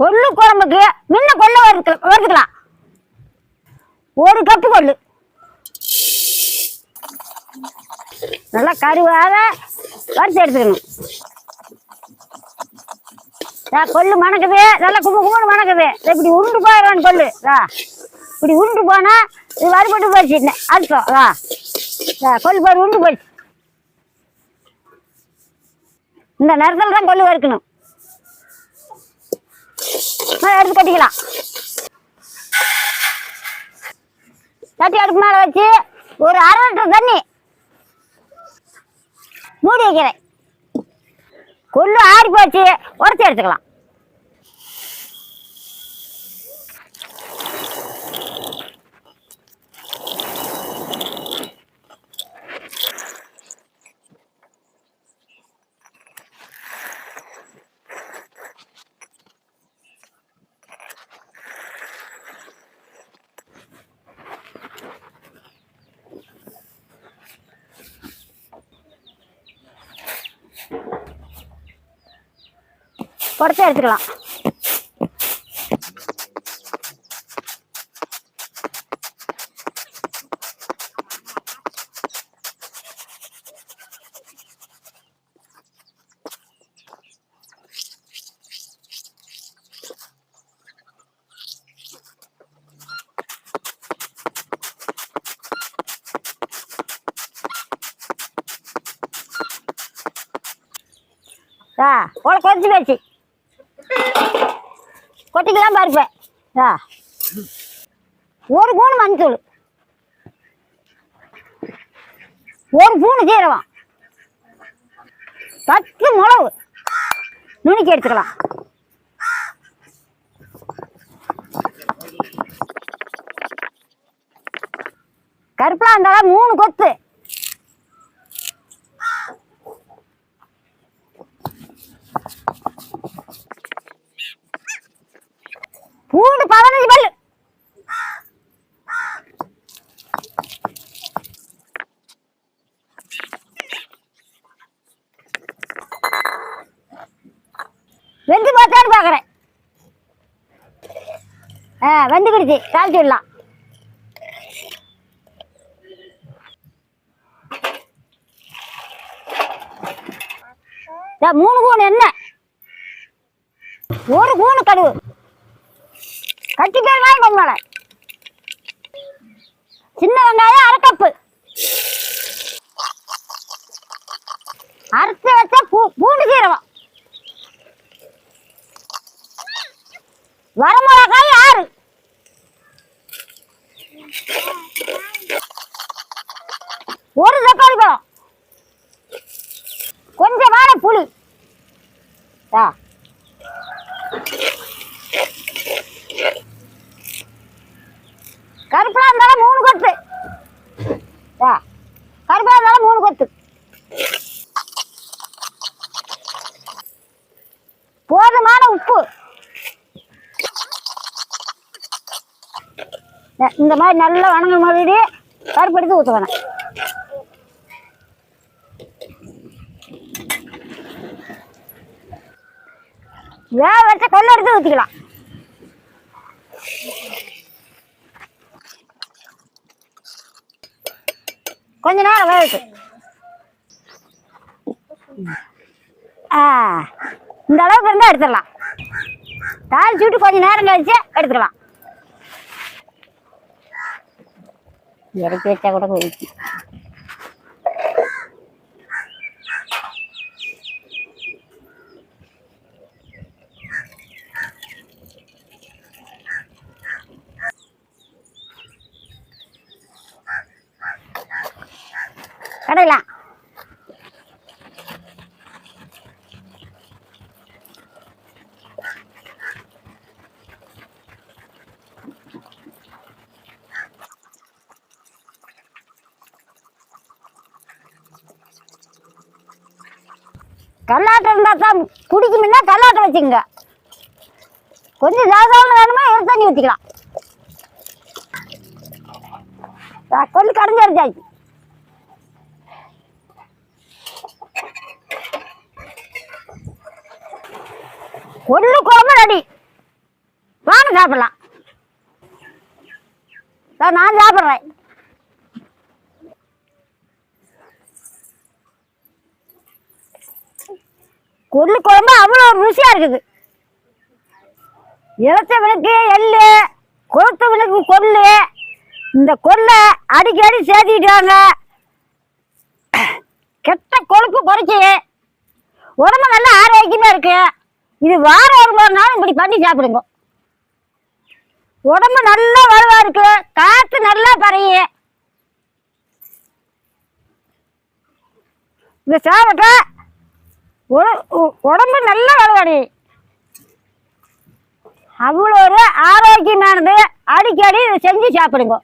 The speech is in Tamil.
கொள்ளு குழம்புக்கு முன்ன கொள்ள வறுத்து வறுத்துக்கலாம். ஒரு கப்பு கொள்ளு. நல்லா கருவாக வறுத்து எடுத்துக்கணும். கொள்ளு மணக்குது. நல்லா கும்பு கும்பு மணக்குது. இப்படி உருண்டு போயிடும் கொள்ளு. வா இப்படி உருண்டு போனா இது வறுபட்டு போச்சு. இன்ன- அர்த்தம் ஆ கொள்ளு பாரு உருண்டு போச்சு. இந்த நேரத்தில் தான் கொள்ளு வறுக்கணும். எடுத்து கட்டிக்கலாம். தட்டி அடுப்பு மேலே வச்சு ஒரு அரை லிட்டர் தண்ணி மூடி வைக்கிறேன். கொள்ளு ஆறி போச்சு உடச்சி எடுத்துக்கலாம். உடச்சி எடுத்துக்கலாம். ஆ உள்ள கொதிச்சு போச்சு. கொட்டிக்கலாம் பருப்பேன் ஆ ஒரு பூணு மஞ்சள் ஒரு பூணு சீரகம் பத்து மிளகு நுணுக்கி எடுத்துக்கலாம். கருப்பா இருந்தாலும் மூணு கொத்து பூண்டு பதினஞ்சு பல்லு வெந்து பார்த்தான்னு பார்க்குறேன் ஆ வந்து கிடுச்சு தாழ்த்தி விடலாம். மூணு கூணு என்ன? ஒரு கூணு கடுவு கட்டி பேர் வாங்கி சின்ன வெங்காயம் அரை கப்பு. அரைச்சு வச்ச பூ பூண்டு சீரகம். வரமிளகாய் ஒரு தக்காளி பழம். கொஞ்சமான புளி. ஆ கருப்பா இருந்தாலும் மூணு கொத்து. ஆ கருப்பா இருந்தாலும் மூணு கொத்து. போதுமான உப்பு. இந்த மாதிரி நல்லா வணங்க மாதிரி பருப்பு எடுத்து ஊற்ற வேணாம் வேக வச்ச கொள்ள எடுத்து ஊற்றிக்கலாம் கொஞ்ச நேரம் வேகட்டு ஆ இந்த அளவுக்கு இருந்தால் எடுத்துடலாம். தாளிச்சு விட்டு கொஞ்சம் நேரம் கழிச்சு எடுத்துக்கலாம் ഇറക്കി വെച്ചാൽ കൂടെ കഴിക്കും കടയില്ല கல்லாட்டம் இருந்தால் தான் குடிக்கணும்னா கல்லாட்டம் வச்சுக்கோங்க கொஞ்சம் ஜாதகம் வேணுமா எடுத்து தண்ணி ஊற்றிக்கலாம் கொஞ்சம் கடைஞ்சி அடிச்சாச்சு கொள்ளு குழம்பு ரெடி. வாங்க சாப்பிடலாம். நான் சாப்பிட்றேன். கொள்ளு குழம்பு அவ்வளோ ருசியாக இருக்குது. இளத்தவனுக்கு எள் கொளுத்தவனுக்கு கொள்ளு. இந்த கொள்ளை அடிக்கடி சேர்த்திக்கிட்டாங்க கெட்ட கொழுப்பு குறைச்சி உடம்பு நல்லா ஆரோக்கியமாக இருக்கு. இது வாரம் ஒரு ஒரு நாள் இப்படி பண்ணி சாப்பிடுங்க. உடம்பு நல்லா வலுவாக இருக்கு. காற்று நல்லா பறையும் இந்த சாப்பிட்டா உடம்பு நல்லா வலுவடி அவ்வளோ ஒரு ஆரோக்கியமானது. அடிக்கடி செஞ்சு சாப்பிடுங்க.